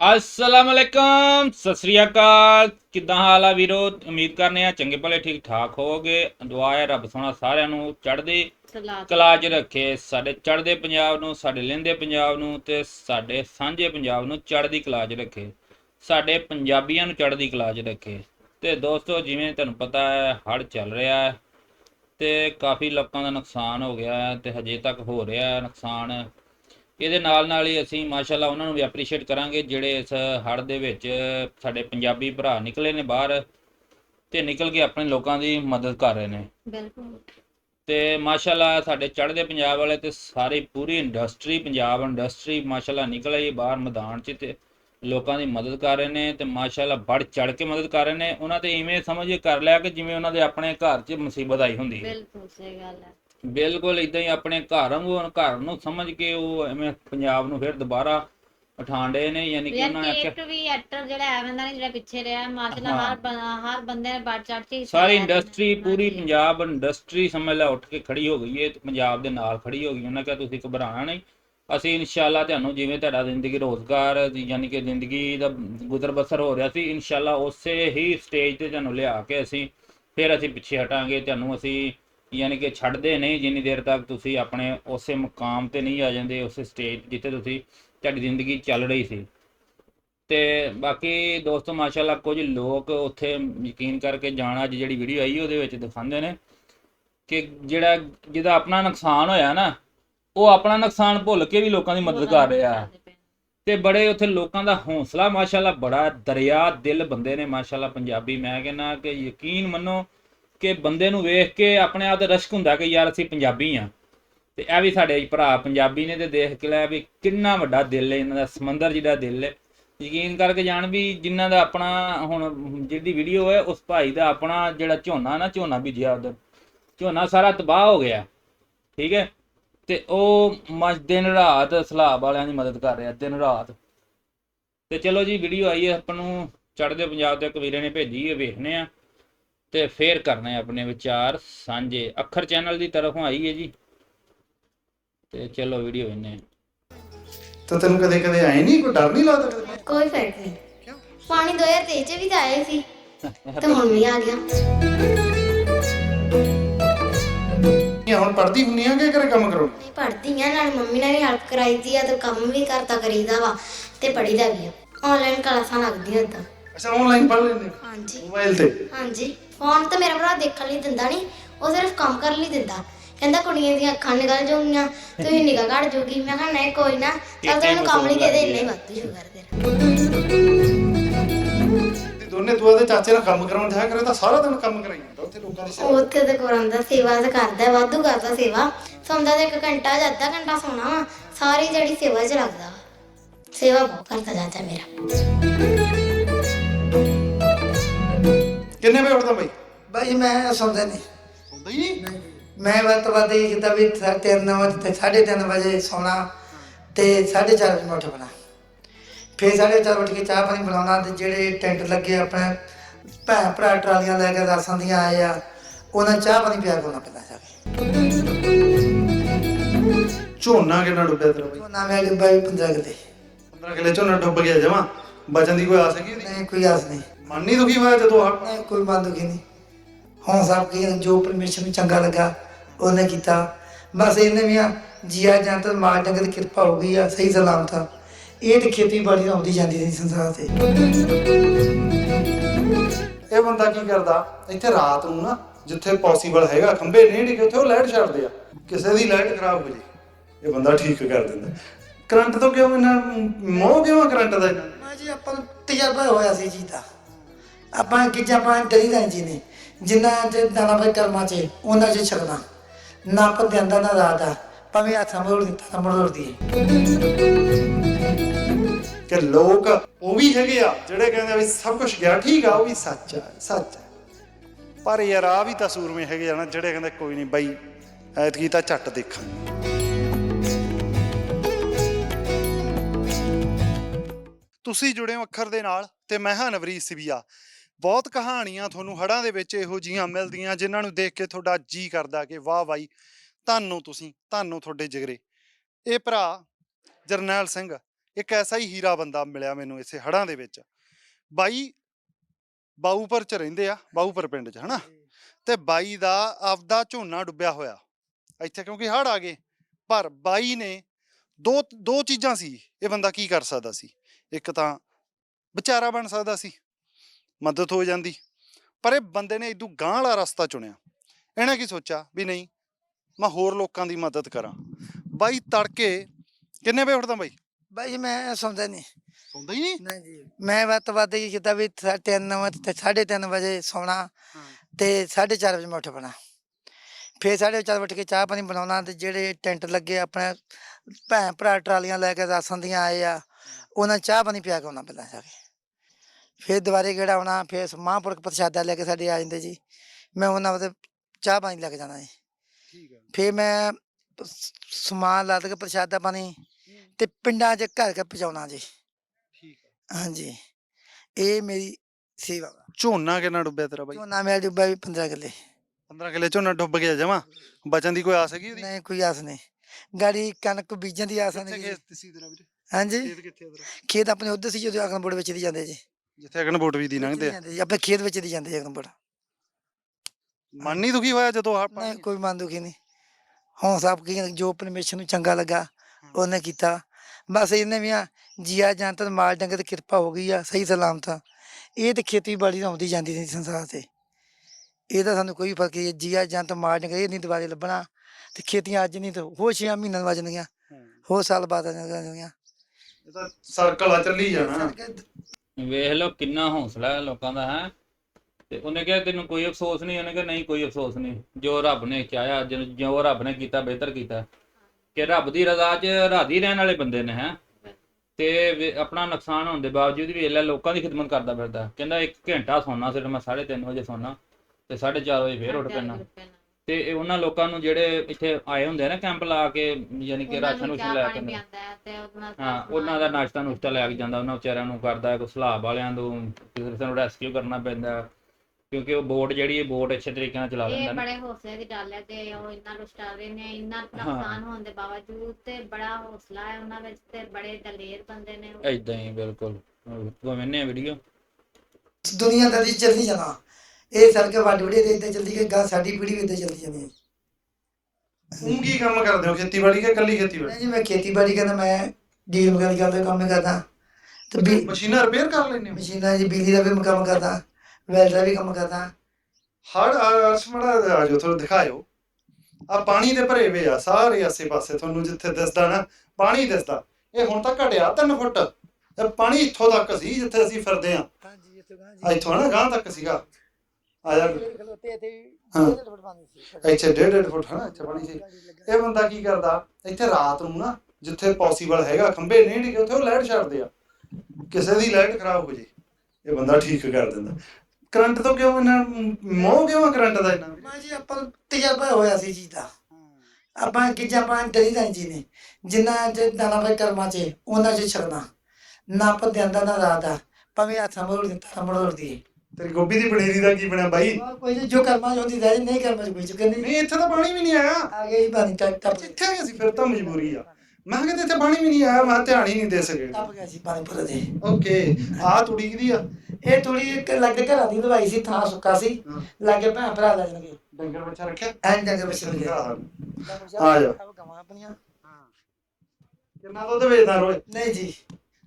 ਅਸਲਾਮ ਅਲੈਕਮ ਸਤਿ ਸ੍ਰੀ ਅਕਾਲ। ਕਿੱਦਾਂ ਹਾਲ ਆ ਵੀਰੋ? ਉਮੀਦ ਕਰਨੇ ਆ ਚੰਗੇ ਭਲੇ ਠੀਕ ਠਾਕ ਹੋਵੋਗੇ। ਦੁਆ ਹੈ ਰੱਬ ਸੋਹਣਾ ਸਾਰਿਆਂ ਨੂੰ ਚੜ੍ਹਦੀ ਸਲਾਦ। ਕਲਾ 'ਚ ਰੱਖੇ। ਸਾਡੇ ਚੜ੍ਹਦੇ ਪੰਜਾਬ ਨੂੰ ਸਾਡੇ ਲਹਿੰਦੇ ਪੰਜਾਬ ਨੂੰ ਤੇ ਸਾਡੇ ਸਾਂਝੇ ਪੰਜਾਬ ਨੂੰ ਚੜ੍ਹਦੀ ਕਲਾ 'ਚ ਰੱਖੇ। ਸਾਡੇ ਪੰਜਾਬੀਆਂ ਨੂੰ ਚੜ੍ਹਦੀ ਕਲਾ 'ਚ ਰੱਖੇ। ਤੇ ਦੋਸਤੋ ਜਿਵੇਂ ਤੁਹਾਨੂੰ ਪਤਾ ਹੈ ਹੜ੍ਹ ਚੱਲ ਰਿਹਾ ਹੈ ਤੇ ਕਾਫੀ ਲੋਕਾਂ ਦਾ ਨੁਕਸਾਨ ਹੋ ਗਿਆ ਹੈ ਤੇ ਹਜੇ ਤੱਕ ਹੋ ਰਿਹਾ ਹੈ ਨੁਕਸਾਨ। ਇਹਦੇ ਨਾਲ ਨਾਲ ਹੀ ਅਸੀਂ ਮਾਸ਼ਾਅੱਲਾ ਉਹਨਾਂ ਨੂੰ ਵੀ ਐਪਰੀਸ਼ੀਏਟ ਕਰਾਂਗੇ ਜਿਹੜੇ ਇਸ ਹੜ੍ਹ ਦੇ ਵਿੱਚ ਸਾਡੇ ਪੰਜਾਬੀ ਭਰਾ ਨਿਕਲੇ ਨੇ ਬਾਹਰ ਤੇ ਨਿਕਲ ਕੇ ਆਪਣੇ ਲੋਕਾਂ ਦੀ ਮਦਦ ਕਰ ਰਹੇ ਨੇ। ਬਿਲਕੁਲ। ਤੇ ਮਾਸ਼ਾਅੱਲਾ ਸਾਡੇ ਚੜ੍ਹਦੇ ਪੰਜਾਬ ਵਾਲੇ ਤੇ ਸਾਰੀ ਪੂਰੀ ਇੰਡਸਟਰੀ ਪੰਜਾਬ ਇੰਡਸਟਰੀ ਮਾਸ਼ਾਅੱਲਾ ਨਿਕਲ ਆਈ ਬਾਹਰ ਮੈਦਾਨ 'ਚ ਤੇ ਲੋਕਾਂ ਦੀ ਮਦਦ ਕਰ ਰਹੇ ਨੇ ਤੇ ਮਾਸ਼ਾਅੱਲਾ ਵੱਧ ਚੜ੍ਹ ਕੇ ਮਦਦ ਕਰ ਰਹੇ ਨੇ। ਉਹਨਾਂ ਤੇ ਇਵੇਂ ਸਮਝ ਕਰ ਲਿਆ ਕਿ ਜਿਵੇਂ ਉਹਨਾਂ ਦੇ ਆਪਣੇ ਘਰ 'ਚ ਮੁਸੀਬਤ ਆਈ ਹੁੰਦੀ ਹੈ ਬਿਲਕੁਲ ਸਹੀ ਗੱਲ ਹੈ। ਬਿਲਕੁਲ ਇਦਾਂ ਹੀ ਆਪਣੇ ਘਰ ਹੁਣ ਘਰ ਨੂੰ ਸਮਝ ਕੇ ਉਹ ਐਵੇਂ ਪੰਜਾਬ ਨੂੰ ਫਿਰ ਦੁਬਾਰਾ ਡਏ ਨੇ ਯਾਨੀ ਕਿ ਉਹਨਾਂ ਨੇ ਇੱਕ ਵੀ ਐਕਟਰ ਜਿਹੜਾ ਐਵੇਂ ਦਾ ਨਹੀਂ ਜਿਹੜਾ ਪਿੱਛੇ ਰਿਹਾ ਮਾਸ਼ਾਅੱਲਾ। ਹਰ ਹਰ ਬੰਦੇ ਨੇ ਵੱਧ ਚੜ ਕੇ ਸਾਰੀ ਇੰਡਸਟਰੀ। ਪੂਰੀ। ਪੰਜਾਬ ਇੰਡਸਟਰੀ ਸਮਝ ਲੈ ਉੱਠ ਕੇ ਖੜੀ ਹੋ ਗਈ ਹੈ ਤੇ ਪੰਜਾਬ ਦੇ ਨਾਲ ਖੜੀ ਹੋ ਗਈ ਉਹਨਾਂ ਕਿਹਾ ਤੁਸੀਂ ਘਬਰਾਣਾ ਨਹੀਂ ਅਸੀਂ ਇਨਸ਼ਾਅੱਲਾ ਤੁਹਾਨੂੰ ਜਿਵੇਂ ਤੁਹਾਡਾ ਜ਼ਿੰਦਗੀ ਰੋਜ਼ਗਾਰ ਯਾਨੀ ਕਿ ਜ਼ਿੰਦਗੀ ਦਾ ਗੁਜ਼ਰ ਬਸਰ ਹੋ ਰਿਹਾ ਸੀ ਇਨਸ਼ਾਅੱਲਾ ਉਸੇ ਹੀ ਸਟੇਜ ਤੇ ਤੁਹਾਨੂੰ ਲਿਆ ਕੇ ਅਸੀਂ ਫਿਰ ਅਸੀਂ ਪਿੱਛੇ ਹਟਾਂਗੇ ਤੁਹਾਨੂੰ ਅਸੀਂ ਯਾਨੀ ਕਿ ਛੱਡਦੇ ਨਹੀਂ ਜਿੰਨੀ ਦੇਰ ਤੱਕ ਤੁਸੀਂ ਆਪਣੇ ਉਸੇ ਮੁਕਾਮ ਤੇ ਨਹੀਂ ਆ ਜਾਂਦੇ, ਉਸੇ ਸਟੇਜ ਜਿੱਥੇ ਤੁਸੀਂ ਤੁਹਾਡੀ ਜ਼ਿੰਦਗੀ ਚੱਲ ਰਹੀ ਸੀ। ਤੇ ਬਾਕੀ ਦੋਸਤੋ, ਮਾਸ਼ਾਅੱਲਾ ਕੁਝ ਲੋਕ ਉੱਥੇ ਯਕੀਨ ਕਰਕੇ ਜਾਣਾ, ਅੱਜ ਜਿਹੜੀ ਵੀਡੀਓ ਆਈ ਉਹਦੇ ਵਿੱਚ ਦਿਖਾਉਂਦੇ ਨੇ ਕਿ ਜਿਹੜਾ, ਜਿਹਦਾ ਆਪਣਾ ਨੁਕਸਾਨ ਹੋਇਆ ਨਾ, ਉਹ ਆਪਣਾ ਨੁਕਸਾਨ ਭੁੱਲ ਕੇ ਵੀ ਲੋਕਾਂ ਦੀ ਮਦਦ ਕਰ ਰਿਹਾ। ਤੇ ਬੜੇ ਉੱਥੇ ਲੋਕਾਂ ਦਾ ਹੌਸਲਾ, ਮਾਸ਼ਾਅੱਲਾ ਬੜਾ ਦਰਿਆ ਦਿਲ ਬੰਦੇ ਨੇ, ਮਾਸ਼ਾਅੱਲਾ ਪੰਜਾਬੀ। ਮੈਂ ਕਹਿੰਦਾ ਕਿ ਯਕੀਨ ਮੰਨੋ ਕਿ ਬੰਦੇ ਨੂੰ ਵੇਖ ਕੇ ਆਪਣੇ ਆਪ ਤੇ ਰਸ਼ਕ ਹੁੰਦਾ ਕਿ ਯਾਰ ਅਸੀਂ ਪੰਜਾਬੀ ਆ। ਤੇ ਇਹ ਵੀ ਸਾਡੇ ਭਰਾ ਪੰਜਾਬੀ ਨੇ ਤੇ ਦੇਖ ਕੇ ਲੈ ਵੀ ਕਿੰਨਾ ਵੱਡਾ ਦਿਲ ਹੈ, ਇਹਨਾਂ ਦਾ ਸਮੁੰਦਰ ਜਿਹੜਾ ਦਿਲ ਹੈ। ਯਕੀਨ ਕਰਕੇ ਜਾਣ ਵੀ ਜਿਨ੍ਹਾਂ ਦਾ ਆਪਣਾ ਹੁਣ ਜਿਹੜੀ ਵੀਡੀਓ ਹੈ, ਉਸ ਭਾਈ ਦਾ ਆਪਣਾ ਜਿਹੜਾ ਝੋਨਾ ਨਾ, ਝੋਨਾ ਬੀਜਿਆ ਉਧਰ। ਝੋਨਾ ਸਾਰਾ ਤਬਾਹ ਹੋ ਗਿਆ। ਠੀਕ ਹੈ? ਤੇ ਉਹ ਮਜ ਦਿਨ ਰਾਤ ਸਲਾਬ ਵਾਲਿਆਂ ਦੀ ਮਦਦ ਕਰ ਰਿਹਾ, ਦਿਨ ਰਾਤ। ਤੇ ਚਲੋ ਜੀ ਵੀਡੀਓ ਆਈ ਹੈ, ਆਪਾਂ ਨੂੰ ਚੜ੍ਹਦੇ ਪੰਜਾਬ ਦੇ ਕਬੀਲੇ ਨੇ ਭੇਜੀ ਹੈ ਵੇਖਨੇ ਆ ਤੇ ਫੇਰ ਕਰਨੇ ਆਪਣੇ ਵਿਚਾਰ ਸਾਂਝੇ। ਅੱਖਰ ਚੈਨਲ ਦੀ ਤਰਫੋਂ ਆਈ ਹੈ ਜੀ। ਤੇ ਚਲੋ ਵੀਡੀਓ ਇਹਨੇ ਤਾਂ ਤੈਨੂੰ ਕਦੇ ਕਦੇ ਆਏ ਨਹੀਂ? ਕੋਈ ਡਰ ਨਹੀਂ ਲੱਗਦਾ ਕਦੇ? ਕੋਈ ਫ਼ਰਕ ਨਹੀਂ। ਪਾਣੀ 2023 ਚ ਵੀ ਤਾਂ ਆਏ ਸੀ। ਤੇ ਹੁਣ ਵੀ ਆ ਗਿਆ। ਇਹ ਹੁਣ ਪੜਦੀ ਹੁੰਨੀ ਆ ਕਿ ਘਰੇ ਕੰਮ ਕਰਾਉਣਾ ਨਹੀਂ ਪੜ੍ਹਦੀ ਆ। ਨਾਲ ਮੰਮੀ ਨਾਲ ਵੀ ਹੈਲਪ ਕਰਾਈਦੀ ਆ ਤੇ ਕੰਮ ਵੀ ਕਰਤਾ ਕਰੀਦਾ ਵਾ ਤੇ ਪੜੀਦਾ ਵੀ ਆ। ਆਨਲਾਈਨ ਕਲਾਸਾਂ ਲੱਗਦੀਆਂ ਏਦਾਂ। ਅੱਛਾ ਆਨਲਾਈਨ ਪੜ ਲੈਂਦੇ ਹਾਂਜੀ। ਮੋਬਾਈਲ ਤੇ? ਹਾਂਜੀ। ਫੋਨ ਤਾਂ ਮੇਰਾ ਭਰਾ ਦੇਖਣ ਲਈ ਦਿੰਦਾ ਨਹੀਂ ਉਹ ਸਿਰਫ ਕੰਮ ਕਰਨ ਲਈ ਦਿੰਦਾ। ਕਹਿੰਦਾ ਕੁੜੀਆਂ ਦੀਆਂ ਅੱਖਾਂ ਨਿਕਲ ਜਾਊਗੀਆਂ ਤੁਸੀਂ ਨਿਗਾਹ ਘਟ ਜਾਊਗੀ। ਮੈਂ ਕਿਹਾ ਨਹੀਂ ਕੋਈ ਨਾ ਚੱਲ ਤੈਨੂੰ ਕੰਮ ਲਈ ਦੇ ਦੇ ਇੰਨੇ ਵਾਧੂ ਸ਼ੁਕਰ ਤੇਰਾ। ਤੇ ਦੋਨੇ ਤੂੰ ਉਹਦੇ ਚਾਚੇ ਨਾਲ ਕੰਮ ਕਰਾਉਣ ਜਾਇਆ ਕਰੇ ਤਾਂ ਸਾਰਾ ਦਿਨ ਕੰਮ ਕਰਾਈ ਜਾਂਦਾ ਉੱਥੇ ਲੋਕਾਂ ਦੀ ਸੇਵਾ। ਉੱਥੇ ਤੇ ਕਰਾਉਂਦਾ ਸੇਵਾ ਤੇ ਕਰਦਾ ਵਾਧੂ ਕਰਦਾ ਸੇਵਾ। ਸੌਂਦਾ ਤੇ ਇੱਕ ਘੰਟਾ ਜਾਂ ਅੱਧਾ ਘੰਟਾ ਸੌਣਾ ਵਾ ਸਾਰੀ ਜਿਹੜੀ ਸੇਵਾ 'ਚ ਲੱਗਦਾ ਵਾ। ਸੇਵਾ ਬਹੁਤ ਕਰਦਾ ਚਾਚਾ ਮੇਰਾ। ਕਿੰਨੇ ਵਜੇ ਉੱਠਦਾ ਬਾਈ? ਭਾਈ ਮੈਂ ਸੌਂਦਾ ਨਹੀਂ। ਹੁੰਦਾ ਹੀ ਨਹੀਂ? ਮੈਂ ਵੱਧ ਤੋਂ ਵੱਧ ਇਹ ਜਿੱਦਾਂ ਵੀ ਸਾ- ਤਿੰਨ ਵਜੇ ਤੇ 3:30 ਵਜੇ ਸੌਣਾ ਤੇ 4:30 ਵਜੇ ਮੈਂ ਉੱਠਣਾ ਫਿਰ 4:30 ਉੱਠ ਕੇ ਚਾਹ ਪਾਣੀ ਬਣਾਉਣਾ ਤੇ ਜਿਹੜੇ ਟੈਂਟ ਲੱਗੇ ਆਪਣੇ ਭੈਣ ਭਰਾ ਟਰਾਲੀਆਂ ਲੈ ਕੇ ਰਾਸਾਂ ਦੀਆਂ ਆਏ ਆ ਉਹਨਾਂ ਚਾਹ ਪਾਣੀ ਪਿਆ ਕਰਨਾ ਪੈਂਦਾ ਜਾ ਕੇ। ਝੋਨਾ ਕਿੰਨਾ ਡੁੱਬਿਆ ਤੇਰਾ ਬਾਈ? ਉਹਨਾਂ ਮੈਂ ਕਿ ਬਾਈ 15 ਕਿਲੇ। 15 ਕਿਲੇ ਝੋਨਾ ਡੁੱਬ ਗਿਆ ਜਮਾ। ਬਚਣ ਦੀ ਕੋਈ ਆਸ ਹੈਗੀ ਨਹੀਂ ਨਹੀਂ ਕੋਈ ਆਸ ਨਹੀਂ। ਮਨ ਨਹੀਂ ਦੁਖੀ ਹੋਇਆ ਜਦੋਂ ਹੜ ਨਹੀਂ ਕੋਈ ਮਨ ਦੁਖੀ ਨਹੀਂ। ਹਾਂ ਸਭ ਕੀ ਜੋ ਪਰਮੇਸ਼ਰ ਨੂੰ ਚੰਗਾ ਲੱਗਾ ਉਹਨੇ ਕੀਤਾ। ਬਸ ਇਹਨੇ ਵੀ ਆ ਜੀਆ ਜਾਂ ਤਾਂ ਮਾਂ ਡੰਗਰ ਦੀ ਕਿਰਪਾ ਹੋ ਗਈ ਆ ਸਹੀ ਸਲਾਮਤ ਆ। ਇਹ ਤੇ ਖੇਤੀਬਾੜੀ ਨਾਲ ਆਉਂਦੀ ਜਾਂਦੀ ਸੀ ਸੰਸਾਰ ਤੇ। ਇਹ ਬੰਦਾ ਕੀ ਕਰਦਾ? ਇੱਥੇ ਰਾਤ ਨੂੰ ਨਾ ਜਿੱਥੇ ਪੋਸੀਬਲ ਹੈਗਾ ਖੰਭੇ ਨਹੀਂ ਡਿੱਗੇ ਉੱਥੇ ਉਹ ਲਾਈਟ ਛੱਡਦੇ ਆ। ਕਿਸੇ ਦੀ ਲਾਈਟ ਖਰਾਬ ਹੋ ਜੇ। ਇਹ ਬੰਦਾ ਠੀਕ ਕਰ ਦਿੰਦਾ। ਕਰੰਟ ਤੋਂ ਕਿਉਂ ਇਹਨਾਂ ਮੋਹ ਕਿਉਂ ਕਰੰਟ ਦਾ? ਇਹਨਾਂ ਮਾਂ ਜੀ ਆਪਾਂ ਨੂੰ ਤਜਰਬਾ ਹੋਇਆ ਸੀ ਜੀ ਦਾ। ਆਪਾਂ ਕਿ ਆਪਾਂ ਡਰੀ ਰਹੇ ਜੀ ਨੇ। ਜਿੰਨਾ ਤੇ ਦਾਣਾ ਪੈ ਕਰਮਾਂ ਚ, ਉਹਨਾਂ ਚ ਛਕਣਾ। ਨਾ ਆਪਾਂ ਦਿੰਦਾ, ਨਾ ਰਾਦਾ ਭਾਵੇਂ ਹੱਥ ਮੋੜ ਦਿੱਤਾ ਮੋੜ ਦੀ ਕਿ ਲੋਕ ਉਹ ਵੀ ਹੈਗੇ ਆ, ਜਿਹੜੇ ਕਹਿੰਦੇ ਆ ਵੀ ਸਭ ਕੁਝ ਗਿਆ, ਠੀਕ ਆ, ਉਹ ਵੀ ਸੱਚ ਆ ਸੱਚ ਆ। ਪਰ ਯਾਰ ਆ ਵੀ ਤਾਂ ਸੂਰਮੇ ਹੈਗੇ ਆ ਨਾ, ਜਿਹੜੇ ਕਹਿੰਦੇ ਕੋਈ ਨਹੀਂ ਬਾਈ, ਐਤਕੀ ਤਾਂ ਝੱਟ ਦੇਖਾਂਗੇ। ਤੁਸੀਂ ਜੁੜੇ ਹੋ ਅੱਖਰ ਦੇ ਨਾਲ, ਤੇ ਮੈਂ ਹਾਂ ਨਵਰੀਤ ਸਿਵੀਆ। ਬਹੁਤ ਕਹਾਣੀਆਂ ਤੁਹਾਨੂੰ ਹੜਾਂ ਦੇ ਵਿੱਚ ਇਹੋ ਜੀਆਂ ਮਿਲਦੀਆਂ ਜਿਨ੍ਹਾਂ ਨੂੰ ਦੇਖ ਕੇ ਤੁਹਾਡਾ ਜੀ ਕਰਦਾ ਕਿ ਵਾਹ ਬਾਈ ਤੁਹਾਨੂੰ ਤੁਸੀਂ ਤੁਹਾਨੂੰ ਤੁਹਾਡੇ ਜਿਗਰੇ। ਇਹ ਭਰਾ ਜਰਨੈਲ ਸਿੰਘ ਇੱਕ ਐਸਾ ਹੀ ਹੀਰਾ ਬੰਦਾ ਮਿਲਿਆ ਮੈਨੂੰ ਇਸੇ ਹੜਾਂ ਦੇ ਵਿੱਚ। ਬਾਈ ਬਾਊਪਰ ਚ ਰਹਿੰਦੇ ਆ ਬਾਊਪਰ ਪਿੰਡ ਚ ਹਨਾ? ਤੇ ਬਾਈ ਦਾ ਆਪਦਾ ਝੋਨਾ ਡੁੱਬਿਆ ਹੋਇਆ। ਇੱਥੇ ਕਿਉਂਕਿ ਹੜ ਆ ਗਏ ਪਰ ਬਾਈ ਨੇ ਦੋ ਦੋ ਚੀਜ਼ਾਂ ਸੀ ਇਹ ਬੰਦਾ ਕੀ ਕਰ ਸਕਦਾ ਸੀ? ਇੱਕ ਤਾਂ ਵਿਚਾਰਾ ਬਣ ਸਕਦਾ ਸੀ। ਮਦਦ ਹੋ ਜਾਂਦੀ। ਪਰ ਇਹ ਬੰਦੇ ਨੇ ਇਦੋਂ ਗਾਂਹ ਵਾਲਾ ਰਸਤਾ ਚੁਣਿਆ। ਇਹਨੇ ਕੀ ਸੋਚਿਆ ਵੀ ਨਹੀਂ ਮੈਂ ਹੋਰ ਲੋਕਾਂ ਦੀ ਮਦਦ ਕਰਾਂ। ਬਾਈ ਤੜਕੇ ਕਿੰਨੇ ਵਜੇ ਉੱਠਦਾ ਬਾਈ? ਬਾਈ ਮੈਂ ਸੌਂਦਾ ਨਹੀਂ। ਸੌਂਦਾ ਹੀ ਨਹੀਂ? ਨਹੀਂ ਜੀ ਮੈਂ ਵੱਧ ਤੋਂ ਵੱਧ ਕੀਤਾ ਵੀ 3 ਵਜੇ ਤੇ 3:30 ਵਜੇ ਸੌਣਾ ਤੇ 4:30 ਵਜੇ ਮੈਂ ਉੱਠ ਪੈਣਾ। ਫੇਰ 4:30 ਉੱਠ ਕੇ ਚਾਹ ਪਾਣੀ ਬਣਾਉਣਾ ਤੇ ਜਿਹੜੇ ਟੈਂਟ ਲੱਗੇ ਆਪਣੇ ਭੈਣ ਭਰਾ ਟਰਾਲੀਆਂ ਲੈ ਕੇ ਰਾਸ਼ਨ ਦੀਆਂ ਆਏ ਆ ਉਹਨਾਂ ਚਾਹ ਪਾਣੀ ਪਿਆ ਕੇ ਆਉਣਾ ਪਹਿਲਾਂ ਜਾ ਕੇ। ਫੇਰ ਦੁਬਾਰੇ ਕਿਹੜਾ ਆਉਣਾ ਫੇਰ ਮਹਾਂਪੁਰਖ ਪ੍ਰਸ਼ਾਦਾ ਲੈ ਕੇ ਸਾਡੇ ਆ ਜਾਂਦੇ ਜੀ। ਮੈਂ ਉਹਨਾਂ ਉਹਦੇ ਚਾਹ ਪਾਣੀ ਲੈ ਕੇ ਜਾਣਾ ਜੀ। ਠੀਕ ਹੈ ਫੇਰ ਮੈਂ ਸ- ਸਮਾਨ ਲਾ ਕੇ ਪ੍ਰਸ਼ਾਦਾ ਪਾਣੀ ਤੇ ਪਿੰਡਾਂ 'ਚ ਘਰ ਘਰ ਪਹੁੰਚਾਉਣਾ ਜੀ। ਠੀਕ ਹੈ ਹਾਂਜੀ। ਇਹ ਮੇਰੀ ਸੇਵਾ ਵਾ। ਝੋਨਾ ਕਿੰਨਾ ਡੁੱਬਿਆ ਤੇਰਾ ਬਾਈ? ਝੋਨਾ ਮੇਰਾ ਡੁੱਬਾ ਵੀ 15 ਕਿੱਲੇ। 15 ਕਿੱਲੇ ਝੋਨਾ ਡੁੱਬ ਗਿਆ ਜਮਾ? ਬਚਣ ਦੀ ਕੋਈ ਆਸ ਹੈਗੀ ਉਹਦੀ? ਨਹੀਂ ਕੋਈ ਆਸ ਨਹੀਂ। ਗਾੜੀ ਕਣਕ ਬੀਜਣ ਦੀ ਆਸ ਨਹੀਂ ਜੀ। ਖੇਤ ਸੀ ਤੇਰਾ ਵੀਰੇ? ਹਾਂਜੀ। ਖੇਤ ਕਿੱਥੇ ਆ ਤੇਰਾ? ਖੇਤ ਆਪਣੇ ਉਧਰ ਸੀ ਜਦੋਂ ਅਗਨਪੁਰ ਵਿੱਚ ਦੀ ਜਾਂਦੇ ਜੀ। ਜਿੱਥੇ ਅਗਨ ਬੋਟ ਵੀ ਦੀ ਲੰਘਦੇ ਆ। ਜਾਂਦੇ ਜੀ ਆਪਣੇ ਖੇਤ ਵਿੱਚ ਦੀ ਜਾਂਦੇ ਅਗਨਪੁਰ ਮਨ ਨਹੀਂ ਦੁਖੀ ਹੋਇਆ ਜਦੋਂ ਆ ਨਹੀਂ ਕੋਈ ਮਨ ਦੁਖੀ ਨਹੀਂ। ਹਾਂ ਸਭ ਕੀ ਜੋ ਪਰਮੇਸ਼ਰ ਨੂੰ ਚੰਗਾ ਲੱਗਾ ਉਹਨੇ ਕੀਤਾ। ਬਸ ਇਹਨੇ ਵੀ ਆ ਜੀਆ ਜੰਤ ਮਾਲ ਡੰਗਰ ਦੀ ਕਿਰਪਾ ਹੋ ਗਈ ਆ ਸਹੀ ਸਲਾਮਤ ਆ। ਇਹ ਤੇ ਖੇਤੀਬਾੜੀ ਆਉਂਦੀ ਜਾਂਦੀ ਨਹੀਂ ਸੰਸਾਰ ਤੇ। ਇਹਦਾ ਸਾਨੂੰ ਕੋਈ ਫ਼ਰਕ ਨਹੀਂ ਜੀਆ ਜੰਤ ਮਾਲ ਡੰਗਰ ਇਹ ਨਹੀਂ ਦੁਬਾਰੇ ਲੱਭਣਾ। ਤੇ ਖੇਤੀਆਂ ਅੱਜ ਨਹੀਂ ਤੇ ਹੋਰ 6 ਮਹੀਨਿਆਂ ਬਾਅਦ ਜਾਣਗੀਆਂ ਹੋਰ ਸਾਲ ਬਾਅਦ ਆ ਜਾਣਗੀਆਂ ਇਹ ਤਾਂ ਸਰਕਲ ਆ ਚੱਲੀ ਜਾਣਾ। ਵੇਖ ਲਓ ਕਿੰਨਾ ਹੌਸਲਾ ਹੈ ਲੋਕਾਂ ਦਾ, ਹੈ? ਤੇ ਉਹਨੇ ਕਿਹਾ ਤੈਨੂੰ ਕੋਈ ਅਫਸੋਸ ਨਹੀਂ, ਉਹਨੇ ਕਿਹਾ ਨਹੀਂ ਕੋਈ ਅਫਸੋਸ ਨਹੀਂ, ਜੋ ਰੱਬ ਨੇ ਚਾਹਿਆ ਜੋ ਰੱਬ ਨੇ ਕੀਤਾ, ਬਿਹਤਰ ਕੀਤਾ। ਕਿ ਰੱਬ ਦੀ ਰਜ਼ਾ 'ਚ ਰਾਜ਼ੀ ਰਹਿਣ ਵਾਲੇ ਬੰਦੇ ਨੇ, ਹੈ? ਤੇ ਆਪਣਾ ਨੁਕਸਾਨ ਹੋਣ ਦੇ ਬਾਵਜੂਦ ਵੀ ਵੇਖ ਲੋਕਾਂ ਦੀ ਖਿਦਮਤ ਕਰਦਾ ਫਿਰਦਾ। ਕਹਿੰਦਾ ਇੱਕ ਘੰਟਾ ਸੌਣਾ ਸਿਰ ਮੈਂ 3:30 ਵਜੇ ਸੌਣਾ, ਤੇ 4:30 ਵਜੇ ਫੇਰ ਉੱਠ ਪੈਣਾ। ਤੇ ਇਹ ਉਹਨਾਂ ਲੋਕਾਂ ਨੂੰ ਜਿਹੜੇ ਇੱਥੇ ਆਏ ਹੁੰਦੇ ਆ ਨਾ ਕੈਂਪ ਲਾ ਕੇ ਯਾਨੀ ਕਿ ਰਾਸ਼ਨ ਰੂਸ਼ਨ ਲੈ ਕੇ ਹਾਂ ਉਹਨਾਂ ਦਾ ਨਾਸ਼ਤਾ ਨੁਸ਼ਤਾ ਲੈ ਕੇ ਜਾਂਦਾ ਉਹਨਾਂ ਵਿਚਾਰਿਆਂ ਨੂੰ ਕਰਦਾ ਕੋਈ ਸਲਾਬ ਵਾਲਿਆਂ ਨੂੰ ਕਿਸੇ ਨੂੰ ਰੈਸਕਿਊ ਕਰਨਾ ਪੈਂਦਾ ਕਿਉਂਕਿ ਉਹ ਬੋਟ ਜਿਹੜੀ ਹੈ ਬੋਟ ਅੱਛੇ ਤਰੀਕੇ ਨਾਲ ਚਲਾ ਇਹ ਲੈਂਦਾ ਨਾ। ਬੜੇ ਹੌਸਲੇ ਦੀ ਗੱਲ ਹੈ ਤੇ ਉਹ ਇੰਨਾ ਲੁਸ਼ਟਾ ਰਹੇ ਨੇ ਇੰਨਾ ਨੁਕਸਾਨ ਹੋਣ ਦੇ ਬਾਵਜੂਦ ਤੇ ਬੜਾ ਹੌਸਲਾ ਹੈ ਉਹਨਾਂ ਵਿੱਚ ਤੇ ਬੜੇ ਦਲੇਰ ਬੰਦੇ ਨੇ ਉਹ। ਏਦਾਂ ਹੀ ਬਿਲਕੁਲ। ਉਹ ਮੈਨੇ ਵੀਡੀਓ ਦੁਨੀਆ ਦਾ ਜੀ ਚੱਲਦੀ ਜਾਣਾ। ਇਹ ਸੜਕ ਵੱਡ ਵੱਡੀ ਤੇ ਇਦਾਂ ਚੱਲਦੀ ਕਿ ਗਾ ਸਾਡੀ ਪੀੜ੍ਹੀ ਵੀ ਇਦਾਂ ਚੱਲਦੀ ਜਾਂਦੀ ਹੈ। ਤੂੰ ਕੀ ਕੰਮ ਕਰਦੇ ਹੋ? ਖੇਤੀਬਾੜੀ ਕਿ ਕੱਲੀ ਖੇਤੀਬਾੜੀ? ਜੀ ਮੈਂ ਖੇਤੀਬਾੜੀ ਕਰਦਾ ਮੈਂ ਡੀਲ ਮਕੈਨਿਕਲ ਦਾ ਕੰਮ ਕਰਦਾ। ਤੇ ਵੀ ਮਸ਼ੀਨਾਂ ਰਿਪੇਅਰ ਕਰ ਲੈਂਦੇ ਹੋ? ਮਸ਼ੀਨਾਂ ਜੀ ਬਿਜਲੀ ਦਾ ਵੀ ਕੰਮ ਕਰਦਾ ਵੈਲਡ ਦਾ ਵੀ ਕੰਮ ਕਰਦਾ। ਹੜ ਅਰਸ਼ ਮੜਾ ਆ ਜੋ ਤੁਹਾਨੂੰ ਦਿਖਾਇਓ। ਆ ਪਾਣੀ ਦੇ ਭਰੇ ਵੇ ਆ ਸਾਰੇ ਆਸੇ ਪਾਸੇ ਤੁਹਾਨੂੰ ਜਿੱਥੇ ਦਿਸਦਾ ਨਾ ਪਾਣੀ ਦਿਸਦਾ। ਇਹ ਹੁਣ ਤਾਂ ਘਟਿਆ 3 ਫੁੱਟ। ਇਹ ਪਾਣੀ ਇੱਥੋਂ ਤੱਕ ਸੀ ਜਿੱਥੇ ਅਸੀਂ ਫਿਰਦੇ ਆ ਹਾਂਜੀ ਇੱਥੇ ਇੱਥੋਂ ਨਾ ਗਾਂ ਤੱਕ ਸੀਗਾ। ਆ ਜਾ। ਖਲੋਤੇ ਤੇ ਹਾਂ। ਡੇਢ ਫੁੱਟ ਪਾਣੀ ਸੀ। ਇੱਥੇ ਡੇਢ ਡੇਢ ਫੁੱਟ ਹਨਾ ਇੱਥੇ ਪਾਣੀ ਸੀ। ਇਹ ਬੰਦਾ ਕੀ ਕਰਦਾ ਇੱਥੇ ਰਾਤ ਨੂੰ ਨਾ ਜਿੱਥੇ ਪੋਸੀਬਲ ਹੈਗਾ ਖੰਭੇ ਨਹੀਂ ਡਿੱਗੇ ਉੱਥੇ ਉਹ ਲਾਈਟ ਛੱਡਦੇ ਆ। ਕਿਸੇ ਦੀ ਲਾਈਟ ਖਰਾਬ ਹੋ ਜੇ ਇਹ ਬੰਦਾ ਠੀਕ ਕਰ ਦਿੰਦਾ। ਕਰੰਟ ਤੋਂ ਕਿਉਂ ਇਹਨਾਂ ਮੋਹ ਕਿਉਂ ਆ ਕਰੰਟ ਦਾ ਇਹਨਾਂ ਮੈਂ ਜੀ ਆਪਾਂ ਨੂੰ ਤਜਰਬਾ ਹੋਇਆ ਸੀ ਜੀ ਦਾ। ਆਪਾਂ ਕਿ ਆਪਾਂ ਡਰੀ ਤਾਂ ਜੀ ਨੇ। ਜਿੰਨਾ ਚ ਦਾਣਾ ਭਾਈ ਕਰਮਾਂ ਚ ਉਹਨਾਂ ਚ ਛਕਣਾ ਨਾ ਆਪਾਂ ਦਿੰਦਾ ਨਾ ਰਾਦਾ ਭਾਵੇਂ ਹੱਥਾਂ ਮੋੜ ਦਿੱਤਾ ਮੋੜ ਦੀ ਤੇਰੀ ਗੋਭੀ ਦੀ ਪਨੀਰੀ ਦਾ ਕੀ ਬਣਿਆ ਬਾਈ? ਕੋਈ ਜੀ ਜੋ ਕਰਮਾਂ ਹੁੰਦੀ ਰਹਿ ਨਹੀਂ ਕਰਮਾਂ ਚ ਕੋਈ ਚੱਕਰ ਨਹੀਂ ਨਹੀਂ ਇੱਥੇ ਤਾਂ ਪਾਣੀ ਵੀ ਨਹੀਂ ਆਇਆ ਆ ਗਈ ਪਾਣੀ ਟੱਪ ਟੱਪ ਇੱਥੇ ਵੀ ਅਸੀਂ ਫਿਰ ਤਾਂ ਮਜਬੂਰੀ ਆ। ਮੈਂ ਕਿਹਾ ਇੱਥੇ ਪਾਣੀ ਵੀ ਨਹੀਂ ਆਇਆ ਮੈਂ ਧਿਆਨ ਹੀ ਨਹੀਂ ਦੇ ਸਕੇ। ਟੱਪ ਗਿਆ ਸੀ ਪਾਣੀ ਪੂਰਾ ਦੇ ਓਕੇ ਆ ਤੁੜੀ ਕਿਹਦੀ ਆ? ਇਹ ਥੋੜੀ ਇੱਕ ਲੱਗੇ ਘਰਾਂ ਦੀ ਦਵਾਈ ਸੀ ਥਾਂ ਸੁੱਕਾ ਸੀ। ਹਾਂ। ਲੱਗੇ ਭੈਣ ਭਰਾ ਲੈ ਜਾਣਗੇ। ਡੰਗਰ ਬੱਚਾ ਰੱਖਿਆ? ਐਂ ਡੰਗਰ ਬਛੜ ਗਏ ਆ ਜਾ। ਗਾਵਾਂ ਆਪਣੀਆਂ ਕਿੰਨਾ ਦੁੱਧ ਵੇਚਦਾ ਰੋਏ ਨਹੀਂ ਜੀ।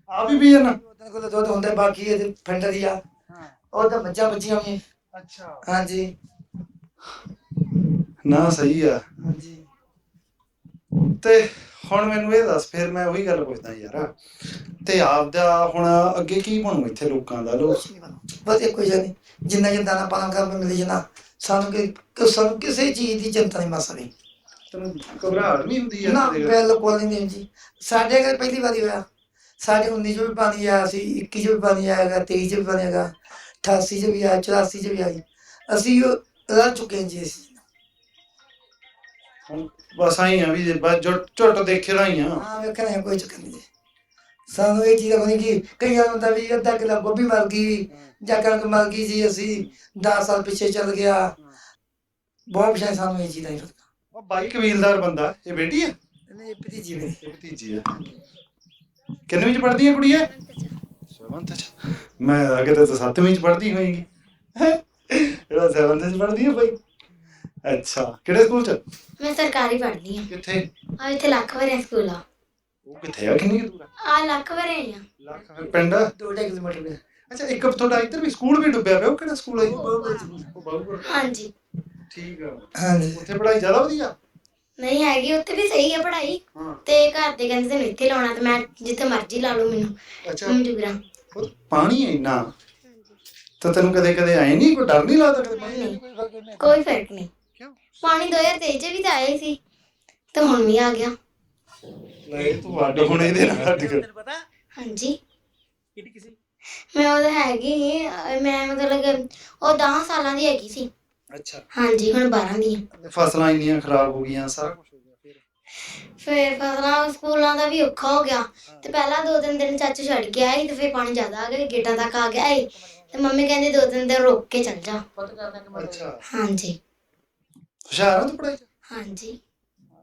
ਆ ਵੀ ਪੀ ਜਾਣਾ ਉਹਦੇ ਕੋਲ ਦੁੱਧ ਹੁੰਦੇ ਬਾਕੀ ਇਹਦੇ ਫੰਡਰ ਹੀ ਆ। ਉਹ ਤਾਂ ਮੱਝਾਂ ਬੱਚੀਆਂ ਹੋਈਆਂ ਅੱਛਾ। ਹਾਂਜੀ। ਨਾ ਸਹੀ ਆ। ਹਾਂਜੀ। ਤੇ ਹੁਣ ਮੈਨੂੰ ਇਹ ਦੱਸ ਫਿਰ ਮੈਂ ਉਹੀ ਗੱਲ ਪੁੱਛਦਾ ਯਾਰ। ਤੇ ਆਪਦਾ ਹੁਣ ਅੱਗੇ ਕੀ ਬਣੂ ਇੱਥੇ ਲੋਕਾਂ ਦਾ? ਬਣੋ। ਬਸ ਇੱਕੋ ਹੀ ਜਾਨੀ ਜਿੰਨਾ ਜਿੰਨਾ ਦਾਣਾ ਪਾਣਾ ਕਰ ਮਿਲ ਜਾਣਾ ਸਾਨੂੰ ਕਿ ਸਾਨੂੰ ਕਿਸੇ ਚੀਜ਼ ਦੀ ਚਿੰਤਾ ਨਹੀਂ ਮਸਲੀ ਤੈਨੂੰ ਘਬਰਾਹਟ ਨਹੀਂ ਹੁੰਦੀ ਨਾ ਯਾਰ ਤੇਰੇ? ਬਿਲਕੁਲ ਨਹੀਂ ਜੀ। ਸਾਡੇ ਘਰ ਪਹਿਲੀ ਵਾਰੀ ਹੋਇਆ ਸਾਡੇ 19 ਚ ਵੀ ਪਾਣੀ ਆਇਆ ਸੀ 21 ਚ ਵੀ ਪਾਣੀ ਆਏਗਾ 23 ਚ ਵੀ ਪਾਣੀ ਆਏਗਾ 88 ਚ ਵੀ ਆਇਆ 84 ਚ ਵੀ ਆਈ। ਅਸੀਂ ਰਹਿ ਚੁੱਕੇ ਹਾਂ ਜੀ ਅਸੀਂ। ਹੁਣ ਬਸ ਆਈ ਆ ਵੀ ਜੇ ਬਸ ਝੁੱਟ ਝੁੱਟ ਦੇਖੇ ਦਾ ਹੀ ਆ। ਹਾਂ ਵੇਖਣਾ ਹੈ, ਕੋਈ ਚੱਕਰ ਨਹੀਂ ਜੀ। ਸਾਨੂੰ ਇਹ ਚੀਜ਼ ਹੋਣੀ ਕਿ ਕਈਆਂ ਨੂੰ ਤਾਂ ਵੀ ਅੱਧਾ ਕਿਲੋ ਗੋਭੀ ਮਰ ਗਈ ਜਾਂ ਕਣਕ ਮਰ ਗਈ ਜੀ ਅਸੀਂ 10 ਸਾਲ ਪਿੱਛੇ ਚੱਲ ਗਿਆ। ਬਹੁਤ ਪਛਾਣ ਸਾਨੂੰ ਇਹ ਚੀਜ਼ ਦਾ ਹੀ ਪਤਾ ਉਹ ਬਾਈ ਕਬੀਲਦਾਰ ਬੰਦਾ ਇਹ ਬੇਟੀ ਆ? ਨਹੀਂ ਇਹ ਭਤੀਜੀ ਮੇਰੀ ਇਹ ਭਤੀਜੀ ਆ। ਕਿੰਨਵੀਂ ਚ ਪੜ੍ਹਦੀ ਹੈ ਕੁੜੀਏ? 7th ਚ? ਮੈਂ ਅਗੇ ਤਾਂ 7ਵੀਂ ਚ ਪੜ੍ਹਦੀ ਹੋਏਗੀ। ਇਹਦਾ 7th ਚ ਪੜ੍ਹਦੀ ਹੈ ਬਾਈ। ਅੱਛਾ ਕਿਹੜੇ ਸਕੂਲ ਚ? ਮੈਂ ਸਰਕਾਰੀ ਪੜ੍ਹਦੀ ਆ। ਕਿੱਥੇ? ਆ ਇੱਥੇ ਲੱਖ ਵਰੇ ਸਕੂਲ ਆ। ਉਹ ਕਿੱਥੇ ਆ? ਕਿੰਨੀ ਕੁ ਦੂਰ ਆ? ਆ ਲੱਖ ਵਰੇ ਆ। ਲੱਖ ਫਿਰ ਪਿੰਡ? ਦੋ ਢਾਈ ਕਿਲੋਮੀਟਰ ਦੇ ਅੱਛਾ ਇੱਕ ਤੁਹਾਡਾ ਇੱਧਰ ਵੀ ਸਕੂਲ ਵੀ ਡੁੱਬਿਆ ਪਿਆ ਉਹ ਕਿਹੜਾ ਸਕੂਲ ਹੈ ਉਹ ਬਾਬੂਪੁਰ। ਹਾਂਜੀ। ਠੀਕ ਆ। ਹਾਂਜੀ। ਉੱਥੇ ਪੜ੍ਹਾਈ ਜ਼ਿਆਦਾ ਵਧੀਆ? ਨਹੀਂ ਹੈਗੀ ਉੱਥੇ ਵੀ ਸਹੀ ਆ ਪੜ੍ਹਾਈ। ਹਾਂ। ਤੇ ਘਰ ਦੇ ਕਹਿੰਦੇ ਤੈਨੂੰ ਇੱਥੇ ਲਾਉਣਾ ਤੇ ਮੈਂ ਜਿੱਥੇ ਮਰਜ਼ੀ ਲਾ ਲਓ ਮੈਨੂੰ। ਅੱਛਾ। ਮਜੂਰਾ ਉਹ ਪਾਣੀ ਹੈ ਇੰਨਾ। ਤਾਂ ਤੈਨੂੰ ਕਦੇ ਕਦੇ ਆਏ ਨਹੀਂ ਕੋਈ ਡਰ ਨਹੀਂ ਲੱਗਦਾ ਕਦੇ ਪਾਣੀ ਦਾ? ਕੋਈ ਫ਼ਰਕ ਨਹੀਂ। ਕਿਉਂ? ਪਾਣੀ 2023 ਚ ਵੀ ਤਾਂ ਆਇਆ ਹੀ ਸੀ ਤੇ ਹੁਣ ਵੀ ਆ ਗਿਆ। ਨਹੀਂ ਤੂੰ ਅੱਡ ਹੁਣ ਇਹਦੇ ਨਾਲ ਅੱਡ ਕਰ ਹਾਂਜੀ। ਮੈਂ ਉਹਦਾ ਹੈਗੀ ਸੀ, ਅਹ ਮੈਂ ਮਤਲਬ ਉਹ 10 ਸਾਲਾਂ ਦੀ ਹੈਗੀ ਸੀ। ਅੱਛਾ। ਹਾਂਜੀ ਹੁਣ 12 ਦੀ ਫਸਲਾਂ ਇੰਨੀਆਂ ਖਰਾਬ ਹੋ ਗਈਆਂ ਸਾਰਾ ਕੁਝ ਫਿਰ ਫਸਲਾਂ ਸਕੂਲਾਂ ਦਾ ਵੀ ਔਖਾ ਹੋ ਗਿਆ। ਤੇ ਪਹਿਲਾਂ ਦੋ ਤਿੰਨ ਦਿਨ ਚਾਚੂ ਛੱਡ ਕੇ ਆਈ ਤੇ ਫਿਰ ਪਾਣੀ ਜ਼ਿਆਦਾ ਆ ਗਿਆ ਗੇਟਾਂ ਤੱਕ ਆ ਗਿਆ ਏ ਤੇ ਮੰਮੀ ਕਹਿੰਦੀ ਦੋ ਤਿੰਨ ਦਿਨ ਰੁਕ ਕੇ ਚੱਲ ਜਾ। ਅੱਛਾ। ਹਾਂਜੀ। ਹੁਸ਼ਿਆਰਾਂ ਤੋਂ ਪੜਾਈ ਹਾਂਜੀ।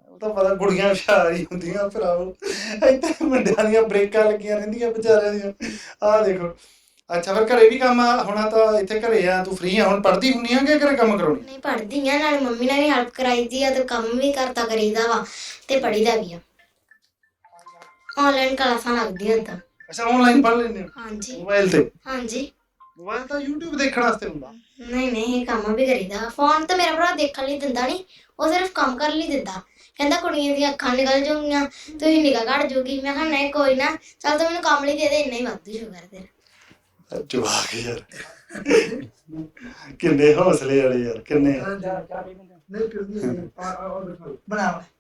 ਉਹ ਤਾਂ ਪਤਾ ਕੁੜੀਆਂ ਹੁਸ਼ਿਆਰ ਹੀ ਹੁੰਦੀਆਂ ਭਰਾਵੋ। ਇੱਥੇ ਮੁੰਡਿਆਂ ਦੀਆਂ ਬ੍ਰੇਕਾਂ ਲੱਗੀਆਂ ਰਹਿੰਦੀਆਂ ਵਿਚਾਰਿਆਂ ਦੀਆਂ। ਆਹ ਦੇਖੋ। ਅੱਛਾ ਫਿਰ ਘਰੇ ਵੀ ਕੰਮ ਆ ਹੋਣਾ ਤਾਂ ਇੱਥੇ ਘਰੇ ਆ ਤੂੰ ਫ੍ਰੀ ਆ ਹੁਣ ਪੜ੍ਹਦੀ ਹੁੰਨੀ ਆ ਕਿ ਘਰੇ ਕੰਮ ਕਰਾਉਣੀ? ਨਹੀਂ ਪੜ੍ਹਦੀ ਆ ਨਾਲੇ ਮੰਮੀ ਨਾਲ ਵੀ ਹੈਲਪ ਕਰਾਈਦੀ ਆ ਤੇ ਕੰਮ ਵੀ ਕਰਤਾ ਕਰੀਦਾ ਵਾ ਤੇ ਪੜ੍ਹੀਦਾ ਵੀ ਆ। ਆਨਲਾਈਨ ਕਲਾਸਾਂ ਲੱਗਦੀਆਂ ਤਾਂ। ਅੱਛਾ ਆਨਲਾਈਨ ਪੜ੍ਹ ਲੈਂਦੇ ਹੋ? ਹਾਂਜੀ। ਮੋਬਾਈਲ ਤੇ? ਹਾਂਜੀ। ਮੋਬਾਈਲ ਤਾਂ YouTube ਦੇਖਣ ਵਾਸਤੇ ਹੁੰਦਾ। ਨਹੀਂ ਨਹੀਂ ਕੰਮ ਵੀ ਕਰੀਦਾ। ਫੋਨ ਤਾਂ ਮੇਰਾ ਭਰਾ ਦੇਖਣ ਲਈ ਦਿੰਦਾ ਨਹੀਂ ਉਹ ਸਿਰਫ ਕੰਮ ਕਰਨ ਲਈ ਦਿੰਦਾ। ਕਹਿੰਦਾ ਕੁੜੀਆਂ ਦੀਆਂ ਅੱਖਾਂ ਨਿਕਲ ਜਾਊਗੀਆਂ ਤੁਸੀਂ ਨਿਗਾਹ ਘਟ ਜਾਊਗੀ। ਮੈਂ ਕਿਹਾ ਨਹੀਂ ਕੋਈ ਨਾ ਚੱਲ ਤੂੰ ਮੈਨੂੰ ਕੰਮ ਲਈ ਦੇ ਦੇ ਇੰਨਾ ਹੀ ਵਾਧੂ ਸ਼ੁਕਰ ਤੇਰਾ। ਜਵਾਕ ਯਾਰ। ਕਿੰਨੇ ਹੌਸਲੇ ਵਾਲੇ ਯਾਰ ਕਿੰਨੇ।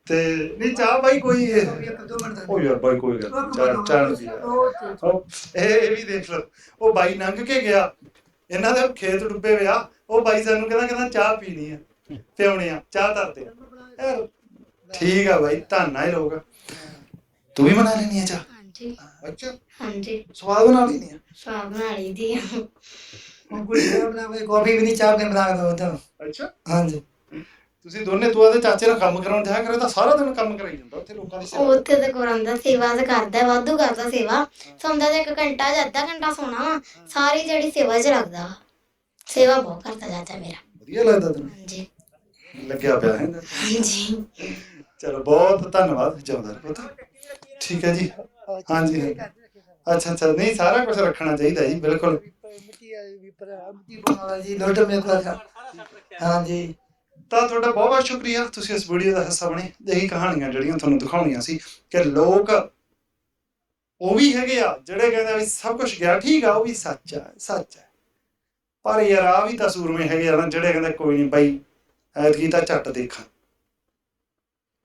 ਤੇ ਨਹੀਂ ਚਾਹ ਬਾਈ ਕੋਈ ਉਹ ਯਾਰ ਬਾਈ ਕੋਈ ਗੱਲ ਚਾਹ ਚਾਹ ਇਹ ਵੀ ਦੇਖ ਲਓ ਉਹ ਬਾਈ ਲੰਘ ਕੇ ਗਿਆ। ਇਹਨਾਂ ਦੇ ਖੇਤ ਡੁੱਬੇ ਵਿਆ ਉਹ ਬਾਈ ਸਾਨੂੰ ਕਹਿੰਦਾ ਕਹਿੰਦਾ ਚਾਹ ਪੀਣੀ ਆ। ਪਿਉਣੀ ਆ ਚਾਹ ਧਰਦੇ ਯਾਰ ਠੀਕ ਆ ਬਾਈ ਧੰਨਾ ਹੀ ਰਹੂਗਾ ਤੂੰ ਵੀ ਬਣਾ ਲੈਣੀ ਆ ਚਾਹ? ਹਾਂਜੀ। ਅੱਛਾ। ਹਾਂਜੀ। ਸਵਾਦ ਬਣਾ ਲੈਣੀ ਆ? ਸਵਾਦ ਬਣਾ ਲਈ ਦੀ ਆ। ਹੁਣ ਕੋਈ ਚਾਹ ਬਣਾ ਕੇ ਕਾਫੀ ਵੀ ਨਹੀਂ ਚਾਹ ਕੇ ਬਣਾ ਕੇ ਦੋ ਤਾਂ ਅੱਛਾ। ਹਾਂਜੀ। ਤੁਸੀਂ ਦੋਨੇ ਤੂੰ ਆਦੇ ਚਾਚੇ ਨਾਲ ਕੰਮ ਕਰਾਉਣ ਜਾਇਆ ਕਰੇ ਤਾਂ ਸਾਰਾ ਦਿਨ ਕੰਮ ਕਰਾਈ ਜਾਂਦਾ ਉੱਥੇ ਲੋਕਾਂ ਦੀ ਉਹ ਸੇਵਾ ਉੱਥੇ ਤੇ ਕਰਾਉਂਦਾ ਸੇਵਾ ਤੇ ਕਰਦਾ ਵਾਧੂ ਕਰਦਾ ਸੇਵਾ। ਸੌਂਦਾ ਤੇ ਇੱਕ ਘੰਟਾ ਜਾਂ ਅੱਧਾ ਘੰਟਾ ਸੋਣਾ ਵਾ ਸਾਰੀ ਜਿਹੜੀ ਸੇਵਾ 'ਚ ਲੱਗਦਾ। ਵਾ। ਸੇਵਾ ਬਹੁਤ ਕਰਦਾ ਚਾਚਾ ਮੇਰਾ। ਵਧੀਆ ਲੱਗਦਾ ਤੈਨੂੰ? ਹਾਂਜੀ। ਲੱਗਿਆ ਪਿਆ ਹੈ। ਹਾਂਜੀ। ਚਲੋ ਬਹੁਤ ਧੰਨਵਾਦ ਜਿਉਂਦਾ ਰਹੋ ਪੁੱਤ। ਠੀਕ ਹੈ ਜੀ। ਹਾਂਜੀ। ਅੱਛਾ ਅੱਛਾ। ਨਹੀਂ ਸਾਰਾ ਕੁਝ ਰੱਖਣਾ ਚਾਹੀਦਾ ਜੀ ਬਿਲਕੁਲ। ਮਿੱਟੀ ਆ ਵੀ ਪਰ ਮਿੱਟੀ ਬਣਾਵਾ ਜੀ ਲੋਟ ਆ। ਹਾਂਜੀ। ਤਾਂ ਤੁਹਾਡਾ ਬਹੁਤ ਬਹੁਤ ਸ਼ੁਕਰੀਆ ਤੁਸੀਂ ਇਸ ਵੀਡੀਓ ਦਾ ਹਿੱਸਾ ਬਣੇ। ਇਹੀ ਕਹਾਣੀਆਂ ਜਿਹੜੀਆਂ ਤੁਹਾਨੂੰ ਦਿਖਾਉਣੀਆਂ ਸੀ ਕਿ ਲੋਕ ਉਹ ਵੀ ਹੈਗੇ ਆ ਜਿਹੜੇ ਕਹਿੰਦੇ ਆ ਵੀ ਸਭ ਕੁਝ ਗਿਆ ਠੀਕ ਆ ਉਹ ਵੀ ਸੱਚ ਆ ਸੱਚ ਹੈ ਪਰ ਯਾਰ ਆ ਵੀ ਤਾਂ ਸੂਰਮੇ ਹੈਗੇ ਆ ਜਿਹੜੇ ਕਹਿੰਦੇ ਕੋਈ ਨਹੀਂ ਬਾਈ ਐਤਕੀ ਤਾਂ ਝੱਟ ਦੇਖਾਂ।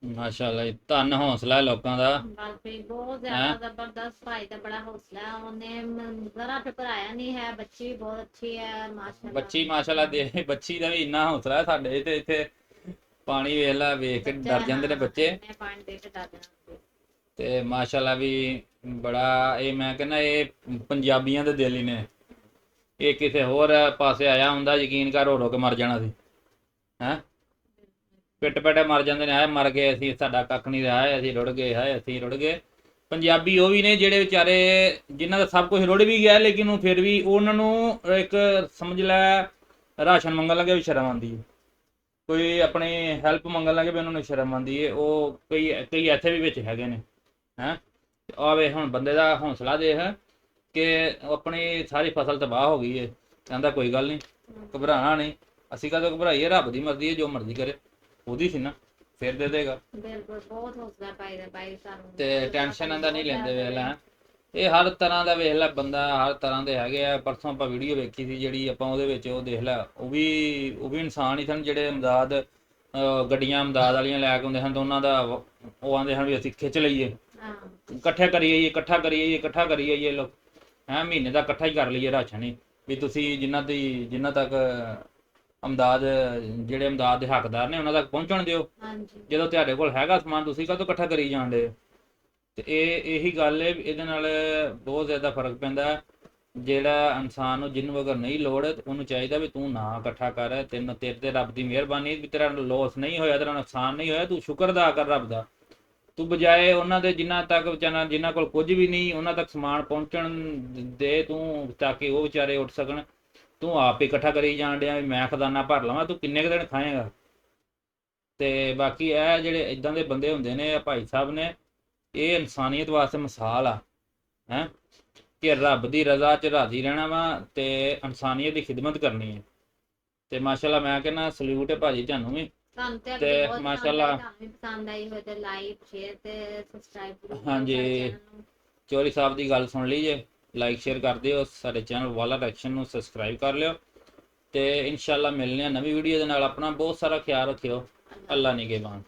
ਮਾਸ਼ਾਅੱਲਾ ਜੀ ਧੰਨ ਹੌਸਲਾ ਹੈ ਲੋਕਾਂ ਦਾ। ਬਾਪਰੇ ਬਹੁਤ ਹੈਂ? ਜ਼ਿਆਦਾ ਜ਼ਬਰਦਸਤ ਭਾਈ ਦਾ ਬੜਾ ਹੌਸਲਾ ਹੈ। ਉਹਨੇ ਜ਼ਰਾ ਠੁਕਰਾਇਆ ਨਹੀਂ ਹੈ ਬੱਚੀ ਵੀ ਬਹੁਤ ਅੱਛੀ ਹੈ ਮਾਸ਼ਾਅੱਲਾ। ਬੱਚੀ ਮਾਸ਼ਾਅੱਲਾ ਦੇ ਬੱਚੀ ਦਾ ਵੀ ਇੰਨਾ ਹੌਸਲਾ ਹੈ ਸਾਡੇ ਤੇ ਇੱਥੇ ਪਾਣੀ ਵੇਖ ਲਾ ਵੇਖ ਕੇ ਡਰ ਜਾਂਦੇ ਨੇ ਬੱਚੇ। ਮੈਂ ਪਾਣੀ ਦੇ ਕੇ ਡਰ ਜਾਣਾ ਤੇ ਮਾਸ਼ਾਅੱਲਾ ਵੀ ਬੜਾ ਇਹ ਮੈਂ ਕਹਿੰਦਾ ਇਹ ਪੰਜਾਬੀਆਂ ਦੇ ਦਿਲ ਹੀ ਨੇ। ਇਹ ਕਿਸੇ ਹੋਰ ਪਾਸੇ ਆਇਆ ਹੁੰਦਾ ਯਕੀਨ ਕਰ ਰੋ ਰੋ ਕੇ ਮਰ ਜਾਣਾ ਸੀ। ਹੈ? ਪਿੱਟ ਪਿੱਟੇ ਮਰ ਜਾਂਦੇ ਨੇ ਆਏ ਮਰ ਗਏ ਅਸੀਂ ਸਾਡਾ ਕੱਖ ਨਹੀਂ ਰਿਹਾ ਹੈ, ਅਸੀਂ ਰੁੜ ਗਏ ਹੈ ਅਸੀਂ ਰੁੜ ਗਏ। ਪੰਜਾਬੀ ਉਹ ਵੀ ਨੇ ਜਿਹੜੇ ਵਿਚਾਰੇ ਜਿਨ੍ਹਾਂ ਦਾ ਸਭ ਕੁਝ ਰੁੜ ਵੀ ਗਿਆ ਲੇਕਿਨ ਉਹ ਫਿਰ ਵੀ ਉਹਨਾਂ ਨੂੰ ਇੱਕ ਸਮਝ ਲੈ ਰਾਸ਼ਨ ਮੰਗਣ ਲੱਗੇ ਵੀ ਸ਼ਰਮ ਆਉਂਦੀ ਹੈ। ਕੋਈ ਆਪਣੀ ਹੈਲਪ ਮੰਗਣ ਲੱਗੇ ਵੀ ਉਹਨਾਂ ਨੂੰ ਸ਼ਰਮ ਆਉਂਦੀ ਹੈ। ਉਹ ਕਈ ਕਈ ਇੱਥੇ ਵੀ ਵਿੱਚ ਹੈਗੇ ਨੇ ਹੈ। ਆਵੇ ਹੁਣ ਬੰਦੇ ਦਾ ਹੌਸਲਾ ਦੇਖ ਕਿ ਆਪਣੀ ਸਾਰੀ ਫਸਲ ਤਬਾਹ ਹੋ ਗਈ ਹੈ। ਕਹਿੰਦਾ ਕੋਈ ਗੱਲ ਨਹੀਂ ਘਬਰਾਣਾ ਨਹੀਂ। ਅਸੀਂ ਕਦੋਂ ਘਬਰਾਈਏ ਰੱਬ ਦੀ ਮਰਜ਼ੀ ਹੈ ਜੋ ਮਰਜ਼ੀ ਕਰੇ। ਉਹਦੀ ਸੀ ਨਾ ਫਿਰ ਦੇ ਦੇਗਾ। ਬਿਲਕੁਲ ਬਹੁਤ ਹੌਸਲਾ ਪਾਈ ਦਾ ਭਾਈ ਸਾਨੂੰ। ਤੇ ਟੈਨਸ਼ਨ ਦਾ ਨਹੀਂ ਲੈਂਦੇ ਵੇਖ ਲੈ। ਇਹ ਹਰ ਤਰ੍ਹਾਂ ਦਾ ਵੇਖ ਲੈ ਬੰਦਾ ਹਰ ਤਰ੍ਹਾਂ ਦੇ ਹੈਗੇ ਆ। ਪਰਸੋਂ ਆਪਾਂ ਵੀਡੀਓ ਵੇਖੀ ਸੀ ਜਿਹੜੀ ਆਪਾਂ ਉਹਦੇ ਵਿੱਚ ਉਹ ਦੇਖ ਲੈ ਉਹ ਵੀ ਉਹ ਵੀ ਇਨਸਾਨ ਹੀ ਸਨ ਜਿਹੜੇ ਇਮਦਾਦ ਅਹ ਗੱਡੀਆਂ ਇਮਦਾਦ ਵਾਲੀਆਂ ਲੈ ਕੇ ਆਉਂਦੇ ਹਨ ਤਾਂ ਉਹਨਾਂ ਦਾ ਉਹ ਆਂਦੇ ਹਨ ਵੀ ਅਸੀਂ ਖਿੱਚ ਲਈਏ। ਹਾਂ। ਇਕੱਠਾ ਕਰੀਏ ਇਕੱਠਾ ਕਰੀਏ ਇਕੱਠਾ ਕਰੀਏ ਇਹ ਲੋਕ। ਹੈ ਮਹੀਨੇ ਦਾ ਇਕੱਠਾ ਹੀ ਕਰ ਲਈਏ ਰਾਸ਼ਨ ਹੀ। ਵੀ ਤੁਸੀਂ ਜਿਨ੍ਹਾਂ ਦੀ ਜਿਨ੍ਹਾਂ ਤੱਕ ਅਮਦਾਦ ਜਿਹੜੇ ਅਮਦਾਦ ਦੇ ਹੱਕਦਾਰ ਨੇ ਉਹਨਾਂ ਤੱਕ ਪਹੁੰਚਣ ਦਿਓ। ਹਾਂਜੀ। ਜਦੋਂ ਤੁਹਾਡੇ ਕੋਲ ਹੈਗਾ ਸਮਾਨ ਤੁਸੀਂ ਕਾਹਤੋਂ ਇਕੱਠਾ ਕਰੀ ਜਾਂਦੇ ਤੇ ਇਹ ਇਹੀ ਗੱਲ ਹੈ ਇਹਦੇ ਨਾਲ ਬਹੁਤ ਜ਼ਿਆਦਾ ਫ਼ਰਕ ਪੈਂਦਾ। ਜਿਹੜਾ ਇਨਸਾਨ ਨੂੰ ਜਿਹਨੂੰ ਅਗਰ ਨਹੀਂ ਲੋੜ ਉਹਨੂੰ ਚਾਹੀਦਾ ਵੀ ਤੂੰ ਨਾ ਇਕੱਠਾ ਕਰ ਤੈਨੂੰ ਤੇਰੇ ਤੇ ਰੱਬ ਦੀ ਮਿਹਰਬਾਨੀ ਵੀ ਤੇਰਾ ਲੋਸ ਨਹੀਂ ਹੋਇਆ ਤੇਰਾ ਨੁਕਸਾਨ ਨਹੀਂ ਹੋਇਆ ਤੂੰ ਸ਼ੁਕਰ ਅਦਾ ਕਰ ਰੱਬ ਦਾ। ਤੂੰ ਬਜਾਏ ਉਹਨਾਂ ਦੇ ਜਿਨ੍ਹਾਂ ਤੱਕ ਵਿਚਾਰਾ ਜਿਨ੍ਹਾਂ ਕੋਲ ਕੁਝ ਵੀ ਨਹੀਂ ਉਹਨਾਂ ਤੱਕ ਸਮਾਨ ਪਹੁੰਚਣ ਦੇ ਤੂੰ ਤਾਂ ਕਿ ਉਹ ਵਿਚਾਰੇ ਉੱਠ ਸਕਣ। ਤੂੰ ਆਪ ਹੀ ਇਕੱਠਾ ਕਰੀ ਜਾਣ ਡਿਆ ਵੀ ਮੈਂ ਖਜ਼ਾਨਾ ਭਰ ਲਵਾਂ ਤੂੰ ਕਿੰਨੇ ਕੁ ਦਿਨ ਖਾਏਗਾ? ਤੇ ਬਾਕੀ ਇਹ ਜਿਹੜੇ ਇਦਾਂ ਦੇ ਬੰਦੇ ਹੁੰਦੇ ਨੇ ਇਹ ਭਾਈ ਸਾਹਿਬ ਨੇ ਇਹ ਇਨਸਾਨੀਅਤ ਵਾਸਤੇ ਮਿਸਾਲ ਆ ਹੈ? ਕਿ ਰੱਬ ਦੀ ਰਜ਼ਾ 'ਚ ਰਾਜ਼ੀ ਰਹਿਣਾ ਵਾ ਤੇ ਇਨਸਾਨੀਅਤ ਦੀ ਖਿਦਮਤ ਕਰਨੀ ਹੈ ਤੇ ਮਾਸ਼ਾਅੱਲਾ ਮੈਂ ਕਹਿੰਦਾ ਸਲੂਟ ਹੈ ਭਾਜੀ ਤੁਹਾਨੂੰ ਵੀ। ਤੇ ਮਾਸ਼ਾਅੱਲਾ। ਪਸੰਦ ਆਈ, ਤੁਹਾਨੂੰ ਵੀ ਪਸੰਦ ਆਈ ਹੋਵੇ ਤੇ ਲਾਈਕ ਸ਼ੇਅਰ ਤੇ ਸਬਸਕ੍ਰਾਈਬ ਕਰੋ ਹਾਂਜੀ। ਚੋਰੀ ਸਾਹਿਬ ਦੀ ਗੱਲ ਸੁਣ ਲਈ ਜੇ। ਲਾਈਕ ਸ਼ੇਅਰ ਕਰ ਦਿਓ, ਸਾਡੇ ਚੈਨਲ ਵਾਲਾ ਐਕਸ਼ਨ ਨੂੰ ਸਬਸਕ੍ਰਾਈਬ ਕਰ ਲਿਓ ਤੇ ਇਨਸ਼ਾਅੱਲਾ ਮਿਲਨੇ ਆ ਨਵੀਂ ਵੀਡੀਓ ਦੇ ਨਾਲ। ਆਪਣਾ ਬਹੁਤ ਸਾਰਾ ਖਿਆਲ ਰੱਖਿਓ। ਅੱਲਾ ਨਿਗਹਿਬਾਨ।